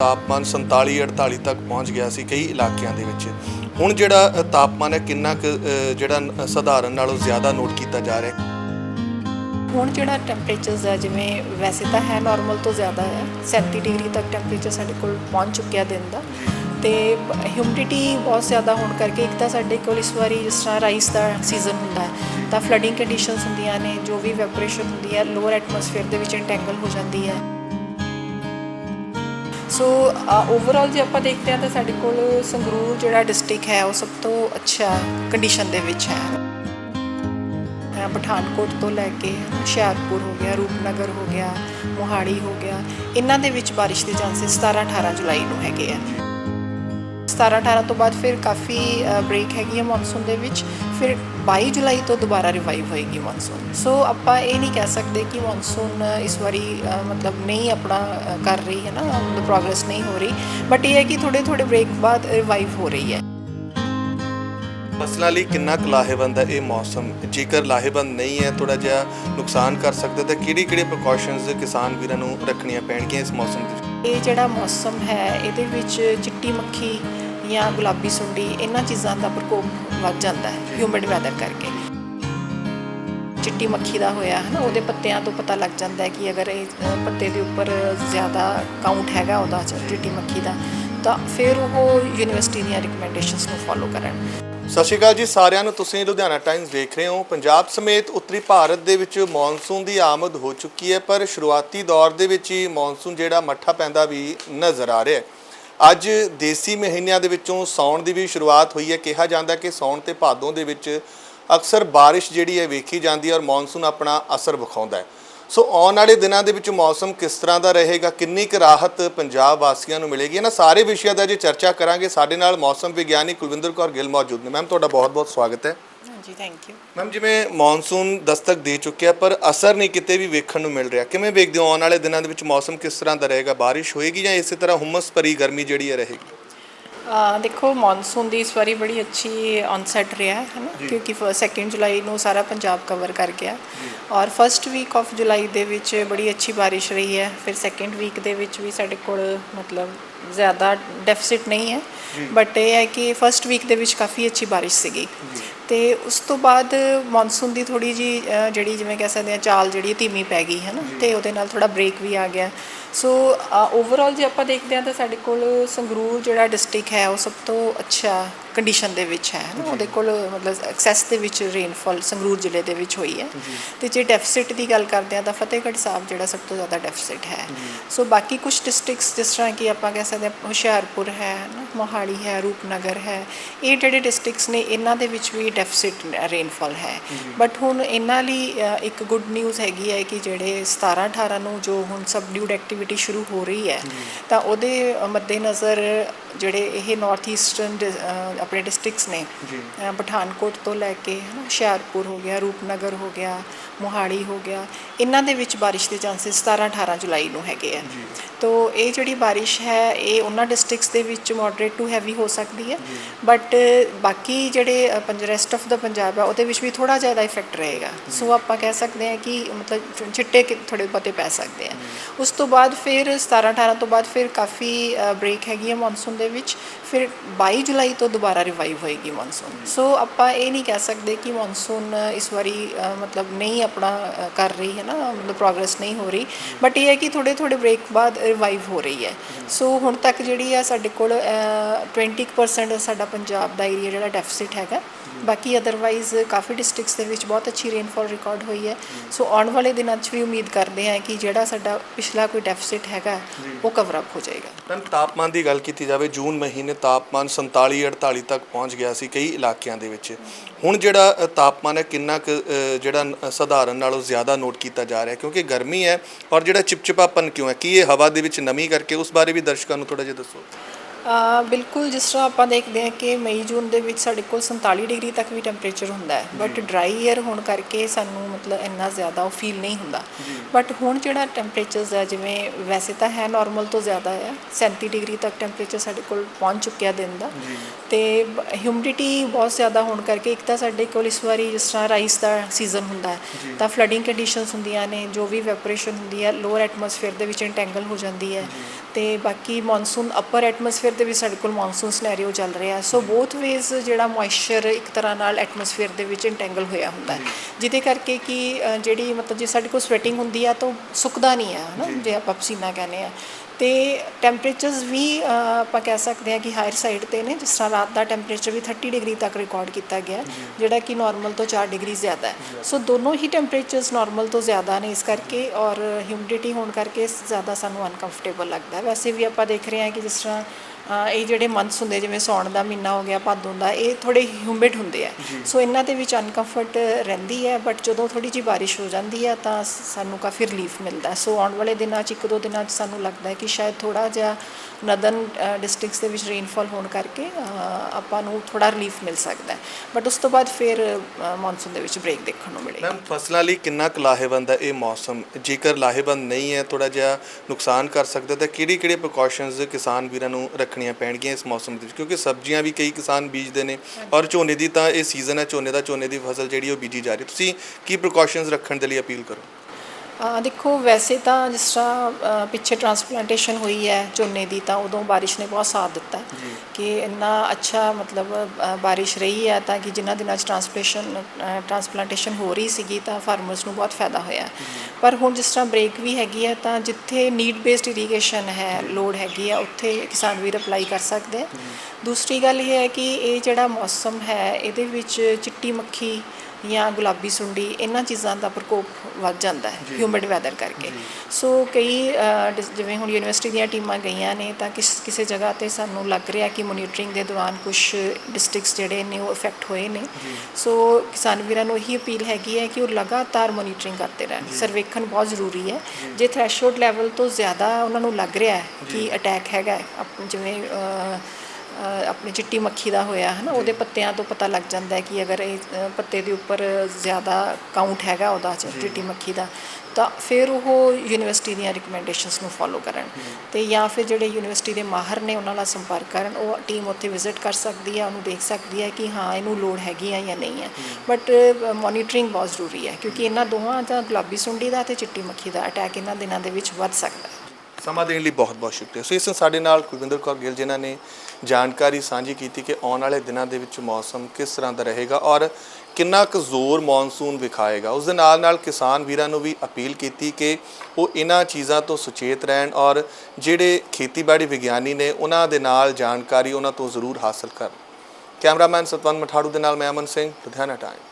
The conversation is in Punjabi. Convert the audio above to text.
ਤਾਪਮਾਨ 47 48 ਤੱਕ ਪਹੁੰਚ ਗਿਆ ਸੀ ਕਈ ਇਲਾਕਿਆਂ ਦੇ ਵਿੱਚ। ਹੁਣ ਜਿਹੜਾ ਤਾਪਮਾਨ ਹੈ ਕਿੰਨਾ ਕੁ ਜਿਹੜਾ ਸਧਾਰਨ ਨਾਲੋਂ ਜ਼ਿਆਦਾ ਨੋਟ ਕੀਤਾ ਜਾ ਰਿਹਾ ਹੈ? ਹੁਣ ਜਿਹੜਾ ਟੈਂਪਰੇਚਰਸ ਹੈ ਜਿਵੇਂ ਵੈਸੇ ਤਾਂ ਹੈ ਨਾਰਮਲ ਤੋਂ ਜ਼ਿਆਦਾ ਹੈ 37 ਡਿਗਰੀ ਤੱਕ ਟੈਂਪਰੇਚਰ ਸਾਡੇ ਕੋਲ ਪਹੁੰਚ ਚੁੱਕਿਆ ਦਿਨ ਦਾ। ਤੇ ਹਿਊਮਿਡਿਟੀ ਬਹੁਤ ਜ਼ਿਆਦਾ ਹੋਣ ਕਰਕੇ ਇੱਕ ਤਾਂ ਸਾਡੇ ਕੋਲ ਇਸ ਵਾਰੀ ਜਿਸ ਤਰ੍ਹਾਂ ਰਾਈਸ ਦਾ ਸੀਜ਼ਨ ਹੁੰਦਾ ਹੈ, ਤਾਂ ਫਲੱਡਿੰਗ ਕੰਡੀਸ਼ਨਸ ਹੁੰਦੀਆਂ ਨੇ, ਜੋ ਵੀ ਵੈਪੋਰੇਸ਼ਨ ਹੁੰਦੀ ਹੈ ਲੋਅਰ ਐਟਮੋਸਫੇਅਰ ਦੇ ਵਿੱਚ ਇੰਟੈਂਗਲ ਹੋ ਜਾਂਦੀ ਹੈ। ਸੋ ਓਵਰਆਲ uh, ਜੇ ਆਪਾਂ ਦੇਖਦੇ ਹਾਂ ਤਾਂ ਸਾਡੇ ਕੋਲ ਸੰਗਰੂਰ ਜਿਹੜਾ ਡਿਸਟ੍ਰਿਕਟ ਹੈ, ਉਹ ਸਭ ਤੋਂ ਅੱਛਾ ਕੰਡੀਸ਼ਨ ਦੇ ਵਿੱਚ ਹੈ। ਪਠਾਨਕੋਟ ਤੋਂ ਲੈ ਕੇ ਹੁਸ਼ਿਆਰਪੁਰ ਹੋ ਗਿਆ, ਰੂਪਨਗਰ ਹੋ ਗਿਆ, ਮੋਹਾਲੀ ਹੋ ਗਿਆ, ਇਹਨਾਂ ਦੇ ਵਿੱਚ ਬਾਰਿਸ਼ ਦੇ ਚਾਂਸਸ 17 18 ਜੁਲਾਈ ਨੂੰ ਹੈਗੇ ਆ। 17 18 ਤੋਂ ਬਾਅਦ ਫਿਰ ਕਾਫੀ ਬ੍ਰੇਕ ਹੈਗੀ ਹੈ ਮੌਨਸੂਨ ਦੇ ਵਿੱਚ। ਫਿਰ 22 ਜੁਲਾਈ ਤੋਂ ਦੁਬਾਰਾ ਰਿਵਾਈਵ ਹੋਏਗੀ ਮੌਨਸੂਨ ਸੋ ਆਪਾਂ ਇਹ ਨਹੀਂ ਕਹਿ ਸਕਦੇ ਕਿ ਮੌਨਸੂਨ ਇਸ ਵਾਰੀ ਮਤਲਬ ਨਹੀਂ ਆਪਣਾ ਕਰ ਰਹੀ ਹੈ ਨਾ ਪ੍ਰੋਗਰੈਸ ਨਹੀਂ ਹੋ ਰਹੀ। ਬਟ ਇਹ ਹੈ ਕਿ ਥੋੜੇ ਥੋੜੇ ਬ੍ਰੇਕ ਬਾਅਦ ਰਿਵਾਈਵ ਹੋ ਰਹੀ ਹੈ। ਫਸਲਾਂ ਲਈ ਕਿੰਨਾ ਕੁ ਲਾਹੇਵੰਦ ਹੈ ਇਹ ਮੌਸਮ? ਜੇਕਰ ਲਾਹੇਵੰਦ ਨਹੀਂ ਹੈ ਥੋੜਾ ਜਿਹਾ ਨੁਕਸਾਨ ਕਰ ਸਕਦਾ ਤਾਂ ਕਿਹੜੀ ਕਿਹੜੀ ਪ੍ਰੀਕਾਸ਼ਨਸ ਕਿਸਾਨ ਵੀਰਾਂ ਨੂੰ ਰੱਖਣੀਆਂ ਪੈਣਗੀਆਂ ਇਸ ਮੌਸਮ ਦੇ ਇਹ ਜਿਹੜਾ ਮੌਸਮ ਹੈ ਇਹਦੇ ਵਿੱਚ ਚਿੱਟੀ ਮੱਖੀ ਜਾਂ ਗੁਲਾਬੀ ਸੁੰਡੀ, ਇਹਨਾਂ ਚੀਜ਼ਾਂ ਦਾ ਪ੍ਰਕੋਪ ਵੱਧ ਜਾਂਦਾ ਹੈ ਹਿਊਮਿਡ ਵੈਦਰ ਕਰਕੇ। ਚਿੱਟੀ ਮੱਖੀ ਦਾ ਹੋਇਆ ਹੈ ਨਾ ਉਹਦੇ ਪੱਤਿਆਂ ਤੋਂ ਪਤਾ ਲੱਗ ਜਾਂਦਾ ਹੈ ਕਿ ਅਗਰ ਇਹ ਪੱਤੇ ਦੇ ਉੱਪਰ ਜ਼ਿਆਦਾ ਕਾਊਂਟ ਹੈਗਾ ਉਹਦਾ, ਚ- ਚਿੱਟੀ ਮੱਖੀ ਦਾ, ਤਾਂ ਫਿਰ ਉਹ ਯੂਨੀਵਰਸਿਟੀ ਦੀਆਂ ਰਿਕਮੈਂਡੇਸ਼ਨਸ ਨੂੰ ਫੋਲੋ ਕਰਨ। ਸਤਿ ਸ਼੍ਰੀ ਅਕਾਲ ਜੀ ਸਾਰਿਆਂ ਨੂੰ, ਤੁਸੀਂ ਲੁਧਿਆਣਾ ਟਾਈਮਸ ਦੇਖ ਰਹੇ ਹੋ। ਪੰਜਾਬ ਸਮੇਤ ਉੱਤਰੀ ਭਾਰਤ ਦੇ ਵਿੱਚ ਮੌਨਸੂਨ ਦੀ ਆਮਦ ਹੋ ਚੁੱਕੀ ਹੈ, ਪਰ ਸ਼ੁਰੂਆਤੀ ਦੌਰ ਦੇ ਵਿੱਚ ਹੀ ਮੌਨਸੂਨ ਜਿਹੜਾ ਮੱਠਾ ਪੈਂਦਾ ਵੀ ਨਜ਼ਰ ਆ ਰਿਹਾ ਹੈ। ਅੱਜ ਦੇਸੀ ਮਹੀਨਿਆਂ ਦੇ ਵਿੱਚੋਂ ਸੌਣ ਦੀ ਵੀ ਸ਼ੁਰੂਆਤ ਹੋਈ ਹੈ। ਕਿਹਾ ਜਾਂਦਾ ਕਿ ਸੌਣ ਤੇ ਭਾਦੋਂ ਦੇ ਵਿੱਚ ਅਕਸਰ ਬਾਰਿਸ਼ ਜਿਹੜੀ ਹੈ ਵੇਖੀ ਜਾਂਦੀ ਹੈ ਔਰ ਮੌਨਸੂਨ ਆਪਣਾ ਅਸਰ ਵਿਖਾਉਂਦਾ ਹੈ। ਸੋ ਆਉਣ ਵਾਲੇ ਦਿਨਾਂ ਦੇ ਵਿੱਚ ਮੌਸਮ ਕਿਸ ਤਰ੍ਹਾਂ ਦਾ ਰਹੇਗਾ, ਕਿੰਨੀ ਕੁ ਰਾਹਤ ਪੰਜਾਬ ਵਾਸੀਆਂ ਨੂੰ ਮਿਲੇਗੀ? ਇਹਨਾਂ ਸਾਰੇ ਵਿਸ਼ਿਆਂ ਦਾ ਜੇ ਚਰਚਾ ਕਰਾਂਗੇ, ਸਾਡੇ ਨਾਲ ਮੌਸਮ ਵਿਗਿਆਨੀ ਕੁਲਵਿੰਦਰ ਕੌਰ ਗਿੱਲ ਮੌਜੂਦ ਨੇ। ਮੈਮ, ਤੁਹਾਡਾ ਬਹੁਤ-ਬਹੁਤ ਸਵਾਗਤ ਹੈ। ਹਾਂਜੀ ਥੈਂਕ ਯੂ ਮੈਮ ਜਿਵੇਂ ਮੌਨਸੂਨ ਦਸਤਕ ਦੇ ਚੁੱਕਿਆ ਪਰ ਅਸਰ ਨਹੀਂ ਕਿਤੇ ਵੀ ਵੇਖਣ ਨੂੰ ਮਿਲ ਰਿਹਾ। ਕਿਵੇਂ ਵੇਖਦੇ ਹੋ? ਆਉਣ ਵਾਲੇ ਦਿਨਾਂ ਦੇ ਵਿੱਚ ਮੌਸਮ ਕਿਸ ਤਰ੍ਹਾਂ ਦਾ ਰਹੇਗਾ? ਬਾਰਿਸ਼ ਹੋਏਗੀ ਜਾਂ ਇਸੇ ਤਰ੍ਹਾਂ ਹੁਮਸ ਭਰੀ ਗਰਮੀ ਜਿਹੜੀ ਹੈ ਰਹੇਗੀ? ਦੇਖੋ ਮੌਨਸੂਨ ਦੀ ਇਸ ਵਾਰੀ ਬੜੀ ਅੱਛੀ ਔਨਸੈਟ ਰਿਹਾ ਹੈ ਨਾ? ਕਿਉਂਕਿ 2 ਜੁਲਾਈ ਨੂੰ ਸਾਰਾ ਪੰਜਾਬ ਕਵਰ ਕਰ ਗਿਆ ਔਰ ਫਰਸਟ ਵੀਕ ਆਫ ਜੁਲਾਈ ਦੇ ਵਿੱਚ ਬੜੀ ਅੱਛੀ ਬਾਰਿਸ਼ ਰਹੀ ਹੈ। ਫਿਰ ਸੈਕੰਡ ਵੀਕ ਦੇ ਵਿੱਚ ਵੀ ਸਾਡੇ ਕੋਲ ਮਤਲਬ ਜ਼ਿਆਦਾ ਡੈਫਿਸਿਟ ਨਹੀਂ ਹੈ। ਬਟ ਇਹ ਹੈ ਕਿ ਫਰਸਟ ਵੀਕ ਦੇ ਵਿੱਚ ਕਾਫੀ ਅੱਛੀ ਬਾਰਿਸ਼ ਸੀਗੀ। ਤੇ ਉਸ ਤੋਂ ਬਾਅਦ ਮੌਨਸੂਨ ਦੀ ਥੋੜੀ ਜੀ ਜਿਹੜੀ ਜਿਵੇਂ ਕਹਿ ਸਕਦੇ ਆ ਚਾਲ ਜਿਹੜੀ ਧੀਮੀ ਪੈ ਗਈ ਹੈ ਨਾ? ਤੇ ਉਹਦੇ ਨਾਲ ਥੋੜਾ ਬ੍ਰੇਕ ਵੀ ਆ ਗਿਆ। ਸੋ ਓਵਰਆਲ uh, ਜੇ ਆਪਾਂ ਦੇਖਦੇ ਹਾਂ ਤਾਂ ਸਾਡੇ ਕੋਲ ਸੰਗਰੂਰ ਜਿਹੜਾ ਡਿਸਟ੍ਰਿਕਟ ਹੈ ਉਹ ਸਭ ਤੋਂ ਅੱਛਾ ਕੰਡੀਸ਼ਨ ਦੇ ਵਿੱਚ ਹੈ ਨਾ ਉਹਦੇ ਕੋਲ ਮਤਲਬ ਐਕਸੈਸ ਦੇ ਵਿੱਚ ਰੇਨਫਾਲ ਸੰਗਰੂਰ ਜ਼ਿਲ੍ਹੇ ਦੇ ਵਿੱਚ ਹੋਈ ਹੈ। ਤੇ ਜੇ ਡੈਫਿਸਿਟ ਦੀ ਗੱਲ ਕਰਦੇ ਹਾਂ ਤਾਂ ਫਤਿਹਗੜ੍ਹ ਸਾਹਿਬ ਜਿਹੜਾ ਸਭ ਤੋਂ ਜ਼ਿਆਦਾ ਡੈਫਿਸਿਟ ਹੈ। ਸੋ ਬਾਕੀ ਕੁਝ ਡਿਸਟ੍ਰਿਕਟਸ ਜਿਸ ਤਰ੍ਹਾਂ ਕਿ ਆਪਾਂ ਕਹਿ ਸਕਦੇ ਹਾਂ ਹੁਸ਼ਿਆਰਪੁਰ ਹੈ ਨਾ ਮੋਹਾਲੀ ਹੈ ਰੂਪਨਗਰ ਹੈ ਇਹ ਜਿਹੜੇ ਡਿਸਟ੍ਰਿਕਟਸ ਨੇ ਇਹਨਾਂ ਦੇ ਵਿੱਚ ਵੀ ਡੈਫਿਸਿਟ ਰੇਨਫਾਲ ਹੈ। ਬਟ ਹੁਣ ਇਹਨਾਂ ਲਈ ਇੱਕ ਗੁੱਡ ਨਿਊਜ਼ ਹੈਗੀ ਹੈ ਕਿ ਜਿਹੜੇ 17 18 ਨੂੰ ਜੋ ਹੁਣ ਸਬਡਿਊਡ ਐਕਟੀਵਿਟੀ ਸ਼ੁਰੂ ਹੋ ਰਹੀ ਹੈ ਤਾਂ ਉਹਦੇ ਮੱਦੇਨਜ਼ਰ ਜਿਹੜੇ ਇਹ ਨਾਰਥ ਈਸਟਰਨ ਆਪਣੇ ਡਿਸਟ੍ਰਿਕਟਸ ਨੇ। ਅ, ਪਠਾਨਕੋਟ ਤੋਂ ਲੈ ਕੇ ਹਨਾ, ਹੁਸ਼ਿਆਰਪੁਰ ਹੋ ਗਿਆ ਰੂਪਨਗਰ ਹੋ ਗਿਆ ਮੋਹਾਲੀ ਹੋ ਗਿਆ। ਇਹਨਾਂ ਦੇ ਵਿੱਚ ਬਾਰਿਸ਼ ਦੇ ਚਾਂਸਸ 17 18 ਜੁਲਾਈ ਨੂੰ ਹੈਗੇ ਆ। ਤੋ ਇਹ ਜਿਹੜੀ ਬਾਰਿਸ਼ ਹੈ ਇਹ ਉਹਨਾਂ ਡਿਸਟ੍ਰਿਕਟਸ ਦੇ ਵਿੱਚ ਮੋਡਰੇਟ ਟੂ ਹੈਵੀ ਹੋ ਸਕਦੀ ਹੈ। ਬਟ ਬਾਕੀ ਜਿਹੜੇ ਪੰਜ ਰੈਸਟ ਆਫ ਦਾ ਪੰਜਾਬ ਹੈ ਉਹਦੇ ਵਿੱਚ ਵੀ ਥੋੜਾ ਜ਼ਿਆਦਾ ਇਫੈਕਟ ਰਹੇਗਾ। ਸੋ ਆਪਾਂ ਕਹਿ ਸਕਦੇ ਹਾਂ ਕਿ ਮਤਲਬ ਛਿੱਟੇ ਕਿ ਥੋੜੇ ਬਹੁਤੇ ਪੈ ਸਕਦੇ ਆ। ਉਸ ਤੋਂ ਬਾਅਦ ਫਿਰ 17 18 ਤੋਂ ਬਾਅਦ ਫਿਰ ਕਾਫੀ ਬ੍ਰੇਕ ਹੈਗੀ ਹੈ ਮੌਨਸੂਨ ਦੇ ਵਿੱਚ। ਫਿਰ 22 ਜੁਲਾਈ ਤੋਂ ਦੁਬਾਰਾ ਰਿਵਾਈਵ ਹੋਏਗੀ ਮੌਨਸੂਨ ਸੋ ਆਪਾਂ ਇਹ ਨਹੀਂ ਕਹਿ ਸਕਦੇ ਕਿ ਮੌਨਸੂਨ ਇਸ ਵਾਰੀ ਮਤਲਬ ਨਹੀਂ ਆਪਣਾ ਕਰ ਰਹੀ ਹੈ ਨਾ ਮਤਲਬ ਪ੍ਰੋਗਰੈਸ ਨਹੀਂ ਹੋ ਰਹੀ। ਬਟ ਇਹ ਹੈ ਕਿ ਥੋੜੇ ਥੋੜੇ ਬ੍ਰੇਕ ਬਾਅਦ ਰਿਵਾਈਵ ਹੋ ਰਹੀ ਹੈ। ਸੋ ਹੁਣ ਤੱਕ ਜਿਹੜੀ ਆ ਸਾਡੇ ਕੋਲ ਅ, 20% ਸਾਡਾ ਪੰਜਾਬ ਦਾ ਏਰੀਆ ਜਿਹੜਾ ਡੈਫਿਸਿਟ ਹੈਗਾ ਬਾਕੀ ਅਦਰਵਾਈਜ਼ ਕਾਫੀ ਡਿਸਟ੍ਰਿਕਟਸ ਦੇ ਵਿੱਚ ਬਹੁਤ ਅੱਛੀ ਰੇਨਫਾਲ ਰਿਕਾਰਡ ਹੋਈ ਹੈ। ਸੋ ਆਉਣ ਵਾਲੇ ਦਿਨਾਂ 'ਚ ਵੀ ਉਮੀਦ ਕਰਦੇ ਹਾਂ ਕਿ ਜਿਹੜਾ ਸਾਡਾ ਪਿਛਲਾ ਕੋਈ ਡੈਫਿਸਿਟ ਹੈਗਾ ਉਹ ਕਵਰ ਅਪ ਹੋ ਜਾਏਗਾ। ਮੈਮ ਤਾਪਮਾਨ ਦੀ ਗੱਲ ਕੀਤੀ ਜਾਵੇ ਜੂਨ ਮਹੀਨੇ ਤਾਪਮਾਨ 47 48 ਤੱਕ ਪਹੁੰਚ ਗਿਆ ਸੀ ਕਈ ਇਲਾਕਿਆਂ ਦੇ ਵਿੱਚ। ਹੁਣ ਜਿਹੜਾ ਤਾਪਮਾਨ ਹੈ ਕਿੰਨਾ ਕੁ ਜਿਹੜਾ ਸਧਾਰਨ ਨਾਲੋਂ ਜ਼ਿਆਦਾ ਨੋਟ ਕੀਤਾ ਜਾ ਰਿਹਾ ਕਿਉਂਕਿ ਗਰਮੀ ਹੈ ਔਰ ਜਿਹੜਾ ਚਿਪਚਿਪਾਪਨ ਕਿਉਂ ਹੈ? ਕੀ ਇਹ ਹਵਾ ਦੇ ਵਿੱਚ ਨਮੀ ਕਰਕੇ ਉਸ ਬਾਰੇ ਵੀ ਦਰਸ਼ਕਾਂ ਨੂੰ ਥੋੜਾ ਜਿਹਾ ਦੱਸੋ? ਬਿਲਕੁਲ ਜਿਸ ਤਰ੍ਹਾਂ ਆਪਾਂ ਦੇਖਦੇ ਹਾਂ ਕਿ ਮਈ ਜੂਨ ਦੇ ਵਿੱਚ ਸਾਡੇ ਕੋਲ 47 ਡਿਗਰੀ ਤੱਕ ਵੀ ਟੈਂਪਰੇਚਰ ਹੁੰਦਾ ਹੈ ਬਟ ਡਰਾਈ ਏਅਰ ਹੋਣ ਕਰਕੇ ਸਾਨੂੰ ਮਤਲਬ ਇੰਨਾ ਜ਼ਿਆਦਾ ਉਹ ਫੀਲ ਨਹੀਂ ਹੁੰਦਾ। ਬਟ ਹੁਣ ਜਿਹੜਾ ਟੈਂਪਰੇਚਰਸ ਹੈ ਜਿਵੇਂ ਵੈਸੇ ਤਾਂ ਹੈ ਨਾਰਮਲ ਤੋਂ ਜ਼ਿਆਦਾ ਹੈ 37 ਡਿਗਰੀ ਤੱਕ ਟੈਂਪਰੇਚਰ ਸਾਡੇ ਕੋਲ ਪਹੁੰਚ ਚੁੱਕਿਆ ਦਿਨ ਦਾ। ਤੇ ਹਿਊਮਿਡਿਟੀ ਬਹੁਤ ਜ਼ਿਆਦਾ ਹੋਣ ਕਰਕੇ ਇੱਕ ਤਾਂ ਸਾਡੇ ਕੋਲ ਇਸ ਵਾਰੀ ਜਿਸ ਤਰ੍ਹਾਂ ਰਾਈਸ ਦਾ ਸੀਜ਼ਨ ਹੁੰਦਾ ਹੈ ਤਾਂ ਫਲੱਡਿੰਗ ਕੰਡੀਸ਼ਨਸ ਹੁੰਦੀਆਂ ਨੇ ਜੋ ਵੀ ਵੈਪੋਰੇਸ਼ਨ ਹੁੰਦੀ ਹੈ ਲੋਅਰ ਐਟਮੋਸਫੇਅਰ ਦੇ ਵਿੱਚ ਇੰਟੈਂਗਲ ਹੋ ਜਾਂਦੀ ਹੈ। ਤੇ ਬਾਕੀ ਮੌਨਸੂਨ ਅਪਰ ਐਟਮੋਸਫੇਅਰ ਦੇ ਵਿੱਚ ਸਾਡੇ ਕੋਲ ਮੌਨਸੂਨ ਸਿਨੈਰੀਓ ਚੱਲ ਰਿਹਾ ਸੋ ਬੋਥ ਵੇਜ਼ ਜਿਹੜਾ ਮੋਇਸਚਰ ਇੱਕ ਤਰ੍ਹਾਂ ਨਾਲ ਐਟਮੋਸਫੇਅਰ ਦੇ ਵਿੱਚ ਇੰਟੈਂਗਲ ਹੋਇਆ ਹੁੰਦਾ ਹੈ। ਜਿਹਦੇ ਕਰਕੇ ਕਿ ਜਿਹੜੀ ਮਤਲਬ ਜੇ ਸਾਡੇ ਕੋਲ ਸਵੈਟਿੰਗ ਹੁੰਦੀ ਆ ਤਾਂ ਉਹ ਸੁੱਕਦਾ ਨਹੀਂ ਹੈ, ਹਨਾ? ਜੇ ਆਪਾਂ ਪਸੀਨਾ ਕਹਿੰਦੇ ਆ। ਤੇ ਟੈਂਪਰੇਚਰਸ ਵੀ ਆਪਾਂ ਕਹਿ ਸਕਦੇ ਹਾਂ ਕਿ ਹਾਇਰ ਸਾਈਡ ਤੇ ਨੇ ਜਿਸ ਤਰ੍ਹਾਂ ਰਾਤ ਦਾ ਟੈਂਪਰੇਚਰ ਵੀ 30 ਡਿਗਰੀ ਤੱਕ ਰਿਕਾਰਡ ਕੀਤਾ ਗਿਆ ਜਿਹੜਾ ਕਿ ਨਾਰਮਲ ਤੋਂ 4 ਡਿਗਰੀ ਜ਼ਿਆਦਾ ਹੈ। ਸੋ ਦੋਨੋਂ ਹੀ ਟੈਂਪਰੇਚਰਸ ਨਾਰਮਲ ਤੋਂ ਜ਼ਿਆਦਾ ਨੇ ਇਸ ਕਰਕੇ ਔਰ ਹਿਊਮਿਡਿਟੀ ਹੋਣ ਕਰਕੇ ਜ਼ਿਆਦਾ ਸਾਨੂੰ ਅਨਕੰਫਰਟੇਬਲ ਲੱਗਦਾ ਵੈਸੇ ਵੀ ਆਪਾਂ ਦੇਖ ਰਹੇ ਹਾਂ ਕਿ ਜਿਸ ਤਰ੍ਹਾਂ ਇਹ ਜਿਹੜੇ ਮੰਥਸ ਹੁੰਦੇ ਜਿਵੇਂ ਸੌਣ ਦਾ ਮਹੀਨਾ ਹੋ ਗਿਆ ਭਾਦੋਂ ਦਾ ਇਹ ਥੋੜੇ ਹਿਊਮਿਡ ਹੁੰਦੇ ਆ। ਸੋ ਇਹਨਾਂ ਦੇ ਵਿੱਚ ਅਨਕੰਫਰਟ ਰਹਿੰਦੀ ਹੈ ਬਟ ਜਦੋਂ ਥੋੜੀ ਜੀ ਬਾਰਿਸ਼ ਹੋ ਜਾਂਦੀ ਹੈ ਤਾਂ ਸਾਨੂੰ ਕਾਫੀ ਰਿਲੀਫ ਮਿਲਦਾ। ਸੋ ਆਉਣ ਵਾਲੇ ਦਿਨਾਂ 'ਚ ਇੱਕ ਦੋ ਦਿਨਾਂ 'ਚ ਸਾਨੂੰ ਲੱਗਦਾ ਹੈ ਕਿ ਸ਼ਾਇਦ ਥੋੜਾ ਜਿਹਾ ਨਦਨ ਡਿਸਟ੍ਰਿਕਟਸ ਦੇ ਵਿੱਚ ਰੇਨਫਾਲ ਹੋਣ ਕਰਕੇ ਆਪਾਂ ਨੂੰ ਥੋੜਾ ਰਿਲੀਫ ਮਿਲ ਸਕਦਾ ਹੈ। ਬਟ ਉਸ ਤੋਂ ਬਾਅਦ ਫਿਰ ਮੌਨਸੂਨ ਦੇ ਵਿੱਚ ਬ੍ਰੇਕ ਦੇਖਣ ਨੂੰ ਮਿਲੇਗਾ। ਮੈਮ ਫਸਲਾਂ ਲਈ ਕਿੰਨਾ ਕੁ ਲਾਹੇਵੰਦ ਹੈ ਇਹ ਮੌਸਮ? ਜੇਕਰ ਲਾਹੇਵੰਦ ਨਹੀਂ ਹੈ ਥੋੜਾ ਜਿਹਾ ਨੁਕਸਾਨ ਕਰ ਸਕਦਾ ਤਾਂ ਕਿਹੜੀ ਕਿਹੜੇ ਪ੍ਰੀਕਾਸ਼ਨਸ ਕਿਸਾਨ ਵੀਰਾਂ ਨੂੰ ਰੱਖਣੀਆਂ ਪੈਣਗੀਆਂ ਇਸ ਮੌਸਮ ਦੇ ਵਿੱਚ, ਕਿਉਂਕਿ ਸਬਜ਼ੀਆਂ ਵੀ ਕਈ ਕਿਸਾਨ ਬੀਜਦੇ ਨੇ ਔਰ ਝੋਨੇ ਦੀ ਤਾਂ ਇਹ ਸੀਜ਼ਨ ਹੈ, ਝੋਨੇ ਦਾ, ਝੋਨੇ ਦੀ ਫਸਲ ਜਿਹੜੀ ਉਹ ਬੀਜੀ ਜਾ ਰਹੀ ਤੁਸੀਂ ਕੀ ਪ੍ਰੀਕਾਸ਼ਨਸ ਰੱਖਣ ਦੇ ਲਈ ਅਪੀਲ ਕਰੋ ਦੇਖੋ ਵੈਸੇ ਤਾਂ ਜਿਸ ਤਰ੍ਹਾਂ ਪਿੱਛੇ ਟਰਾਂਸਪਲਾਂਟੇਸ਼ਨ ਹੋਈ ਹੈ ਝੋਨੇ ਦੀ ਤਾਂ ਉਦੋਂ ਬਾਰਿਸ਼ ਨੇ ਬਹੁਤ ਸਾਥ ਦਿੱਤਾ ਕਿ ਇੰਨਾ ਅੱਛਾ ਮਤਲਬ ਬਾਰਿਸ਼ ਰਹੀ ਹੈ ਤਾਂ ਕਿ ਜਿਨ੍ਹਾਂ ਦਿਨਾਂ 'ਚ ਟਰਾਂਸਪਲੇਸ਼ਨ ਟਰਾਂਸਪਲਾਂਟੇਸ਼ਨ ਹੋ ਰਹੀ ਸੀਗੀ ਤਾਂ ਫਾਰਮਰਸ ਨੂੰ ਬਹੁਤ ਫਾਇਦਾ ਹੋਇਆ। ਪਰ ਹੁਣ ਜਿਸ ਤਰ੍ਹਾਂ ਬ੍ਰੇਕ ਵੀ ਹੈਗੀ ਹੈ ਤਾਂ ਜਿੱਥੇ ਨੀਡ ਬੇਸਡ ਇਰੀਗੇਸ਼ਨ ਹੈ ਲੋਡ ਹੈਗੀ ਹੈ ਉੱਥੇ ਕਿਸਾਨ ਵੀਰ ਅਪਲਾਈ ਕਰ ਸਕਦੇ ਆ। ਦੂਸਰੀ ਗੱਲ ਇਹ ਹੈ ਕਿ ਇਹ ਜਿਹੜਾ ਮੌਸਮ ਹੈ ਇਹਦੇ ਵਿੱਚ ਚਿੱਟੀ ਮੱਖੀ ਜਾਂ ਗੁਲਾਬੀ ਸੁੰਡੀ ਇਹਨਾਂ ਚੀਜ਼ਾਂ ਦਾ ਪ੍ਰਕੋਪ ਵੱਧ ਜਾਂਦਾ ਹੈ ਹਿਊਮਿਡ ਵੈਦਰ ਕਰਕੇ। ਸੋ ਕਈ ਜਿਵੇਂ ਹੁਣ ਯੂਨੀਵਰਸਿਟੀ ਦੀਆਂ ਟੀਮਾਂ ਗਈਆਂ ਨੇ ਤਾਂ ਕਿਸ ਕਿਸੇ ਜਗ੍ਹਾ ਤੇ ਸਾਨੂੰ ਲੱਗ ਰਿਹਾ ਕਿ ਮੋਨੀਟਰਿੰਗ ਦੇ ਦੌਰਾਨ ਕੁਝ ਡਿਸਟ੍ਰਿਕਟਸ ਜਿਹੜੇ ਨੇ ਉਹ ਇਫੈਕਟ ਹੋਏ ਨੇ। ਸੋ ਕਿਸਾਨ ਵੀਰਾਂ ਨੂੰ ਇਹੀ ਅਪੀਲ ਹੈਗੀ ਹੈ ਕਿ ਉਹ ਲਗਾਤਾਰ ਮੋਨੀਟਰਿੰਗ ਕਰਦੇ ਰਹਿਣ। ਸਰਵੇਖਣ ਬਹੁਤ ਜ਼ਰੂਰੀ ਹੈ। ਜੇ। ਥ੍ਰੈਸ਼ੋਲਡ ਲੈਵਲ ਤੋਂ ਜ਼ਿਆਦਾ ਉਹਨਾਂ ਨੂੰ ਲੱਗ ਰਿਹਾ ਹੈ ਕਿ ਅਟੈਕ ਹੈਗਾ ਜਿਵੇਂ ਆਪਣੀ ਚਿੱਟੀ ਮੱਖੀ ਦਾ ਹੋਇਆ ਹੈ ਨਾ ਉਹਦੇ ਪੱਤਿਆਂ ਤੋਂ ਪਤਾ ਲੱਗ ਜਾਂਦਾ ਹੈ ਕਿ ਅਗਰ ਇਹ ਪੱਤੇ ਦੇ ਉੱਪਰ ਜ਼ਿਆਦਾ ਕਾਊਂਟ ਹੈਗਾ ਉਹਦਾ ਚਿੱਟੀ ਮੱਖੀ ਦਾ ਤਾਂ ਫਿਰ ਉਹ ਯੂਨੀਵਰਸਿਟੀ ਦੀਆਂ ਰਿਕਮੈਂਡੇਸ਼ਨਸ ਨੂੰ ਫੋਲੋ ਕਰਨ ਤੇ ਜਾਂ ਫਿਰ ਜਿਹੜੇ ਯੂਨੀਵਰਸਿਟੀ ਦੇ ਮਾਹਰ ਨੇ ਉਹਨਾਂ ਨਾਲ ਸੰਪਰਕ ਕਰਨ ਉਹ ਟੀਮ ਉੱਥੇ ਵਿਜ਼ਿਟ ਕਰ ਸਕਦੀ ਹੈ ਉਹਨੂੰ ਦੇਖ ਸਕਦੀ ਹੈ ਕਿ ਹਾਂ ਇਹਨੂੰ ਲੋੜ ਹੈਗੀ ਹੈ ਜਾਂ ਨਹੀਂ ਹੈ ਬਟ ਮੋਨੀਟਰਿੰਗ ਬਹੁਤ ਜ਼ਰੂਰੀ ਹੈ ਕਿਉਂਕਿ ਇਹਨਾਂ ਦੋਵਾਂ ਦਾ ਗੁਲਾਬੀ ਸੁੰਡੀ ਦਾ ਤੇ ਚਿੱਟੀ ਮੱਖੀ ਦਾ ਅਟੈਕ ਇਹਨਾਂ ਦਿਨਾਂ ਦੇ ਵਿੱਚ ਵੱਧ ਸਕਦਾ ਹੈ। ਸਮਾਂ ਦੇਣ ਲਈ ਬਹੁਤ-ਬਹੁਤ ਸ਼ੁਕਰੀਆ। ਸੋ ਇਸ ਸਾਡੇ ਨਾਲ ਕੁਲਵਿੰਦਰ ਕੌਰ ਗਿੱਲ ਜਿਨ੍ਹਾਂ ਨੇ ਜਾਣਕਾਰੀ ਸਾਂਝੀ ਕੀਤੀ ਕਿ ਆਉਣ ਵਾਲੇ ਦਿਨਾਂ ਦੇ ਵਿੱਚ ਮੌਸਮ ਕਿਸ ਤਰ੍ਹਾਂ ਦਾ ਰਹੇਗਾ ਔਰ ਕਿੰਨਾ ਕੁ ਜ਼ੋਰ ਮੌਨਸੂਨ ਵਿਖਾਏਗਾ। ਉਸ ਦੇ ਨਾਲ ਨਾਲ ਕਿਸਾਨ ਵੀਰਾਂ ਨੂੰ ਵੀ ਅਪੀਲ ਕੀਤੀ ਕਿ ਉਹ ਇਹਨਾਂ ਚੀਜ਼ਾਂ ਤੋਂ ਸੁਚੇਤ ਰਹਿਣ ਔਰ ਜਿਹੜੇ ਖੇਤੀਬਾੜੀ ਵਿਗਿਆਨੀ ਨੇ ਉਹਨਾਂ ਦੇ ਨਾਲ ਜਾਣਕਾਰੀ ਉਹਨਾਂ ਤੋਂ ਜ਼ਰੂਰ ਹਾਸਲ ਕਰਨ। ਕੈਮਰਾਮੈਨ ਸਤਵੰਤ ਮਠਾੜੂ ਦੇ ਨਾਲ ਮੈਂ ਅਮਨ ਸਿੰਘ, ਲੁਧਿਆਣਾ ਟਾਈਮ।